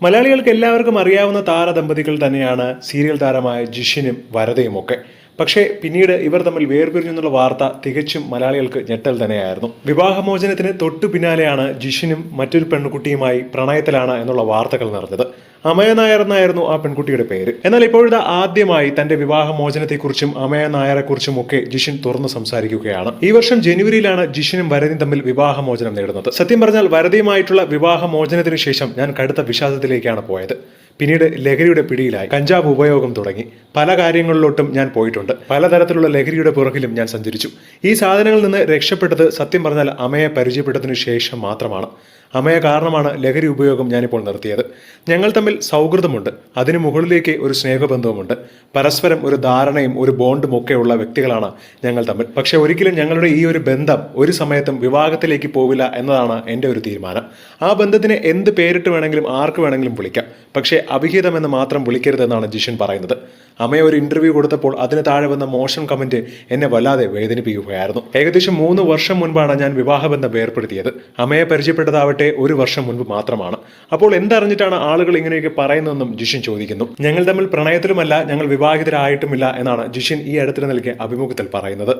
മലയാളികൾക്ക് എല്ലാവർക്കും അറിയാവുന്ന താരദമ്പതികൾ തന്നെയാണ് സീരിയൽ താരമായ ജിഷിനും വരതയും ഒക്കെ പക്ഷേ പിന്നീട് ഇവർ തമ്മിൽ വേർപിരിഞ്ഞെന്നുള്ള വാർത്ത തികച്ചും മലയാളികൾക്ക് ഞെട്ടൽ തന്നെയായിരുന്നു. വിവാഹമോചനത്തിന് തൊട്ടു പിന്നാലെയാണ് ജിഷിനും മറ്റൊരു പെൺകുട്ടിയുമായി പ്രണയത്തിലാണ് എന്നുള്ള വാർത്തകൾ നിറഞ്ഞത്. അമയ നായർ എന്നായിരുന്നു ആ പെൺകുട്ടിയുടെ പേര്. എന്നാൽ ഇപ്പോഴത്തെ ആദ്യമായി തന്റെ വിവാഹമോചനത്തെക്കുറിച്ചും അമയ നായരെക്കുറിച്ചും ഒക്കെ ജിഷിൻ തുറന്നു സംസാരിക്കുകയാണ്. ഈ വർഷം ജനുവരിയിലാണ് ജിഷിനും വരതിയും തമ്മിൽ വിവാഹമോചനം നേടുന്നത്. സത്യം പറഞ്ഞാൽ വരതിയുമായിട്ടുള്ള വിവാഹമോചനത്തിന് ശേഷം ഞാൻ കടുത്ത വിഷാദത്തിലേക്കാണ് പോയത്. പിന്നീട് ലഹരിയുടെ പിടിയിലായി. കഞ്ചാവ് ഉപയോഗം തുടങ്ങി. പല കാര്യങ്ങളിലോട്ടും ഞാൻ പോയിട്ടുണ്ട്. പലതരത്തിലുള്ള ലഹരിയുടെ പുറകിലും ഞാൻ സഞ്ചരിച്ചു. ഈ സാധനങ്ങളിൽ നിന്ന് രക്ഷപ്പെട്ടത് സത്യം പറഞ്ഞാൽ അമ്മയെ പരിചയപ്പെട്ടതിനു ശേഷം മാത്രമാണ്. അമ്മയ കാരണമാണ് ലഹരി ഉപയോഗം ഞാനിപ്പോൾ നിർത്തിയത്. ഞങ്ങൾ തമ്മിൽ സൗഹൃദമുണ്ട്. അതിനു മുകളിലേക്ക് ഒരു സ്നേഹബന്ധവുമുണ്ട്. പരസ്പരം ഒരു ധാരണയും ഒരു ബോണ്ടും ഒക്കെയുള്ള വ്യക്തികളാണ് ഞങ്ങൾ തമ്മിൽ. പക്ഷെ ഒരിക്കലും ഞങ്ങളുടെ ഈ ഒരു ബന്ധം ഒരു സമയത്തും വിവാഹത്തിലേക്ക് പോവില്ല എന്നതാണ് എന്റെ ഒരു തീരുമാനം. ആ ബന്ധത്തിന് എന്ത് പേരിട്ട് വേണമെങ്കിലും ആർക്ക് വേണമെങ്കിലും വിളിക്കാം. പക്ഷേ അഭിഹിതം എന്ന് മാത്രം വിളിക്കരുതെന്നാണ് ജിഷൻ പറയുന്നത്. അമ്മയെ ഒരു ഇന്റർവ്യൂ കൊടുത്തപ്പോൾ അതിന് താഴെ വന്ന മോശം കമന്റ് എന്നെ വല്ലാതെ വേദനിപ്പിക്കുകയായിരുന്നു. ഏകദേശം മൂന്ന് വർഷം മുൻപാണ് ഞാൻ വിവാഹബന്ധം ഏർപ്പെടുത്തിയത് അമ്മയെ പരിചയപ്പെട്ടതാവട്ടെ ഒരു വർഷം മുൻപ് മാത്രമാണ്. അപ്പോൾ എന്തറിഞ്ഞിട്ടാണ് ആളുകൾ ഇങ്ങനെയൊക്കെ പറയുന്നതെന്നും ജിഷൻ ചോദിക്കുന്നു. ഞങ്ങൾ തമ്മിൽ പ്രണയത്തിലുമല്ല ഞങ്ങൾ വിവാഹിതരായിട്ടുമില്ല എന്നാണ് ജിഷൻ ഈ അടുത്തിടെ നൽകിയ അഭിമുഖത്തിൽ പറയുന്നത്.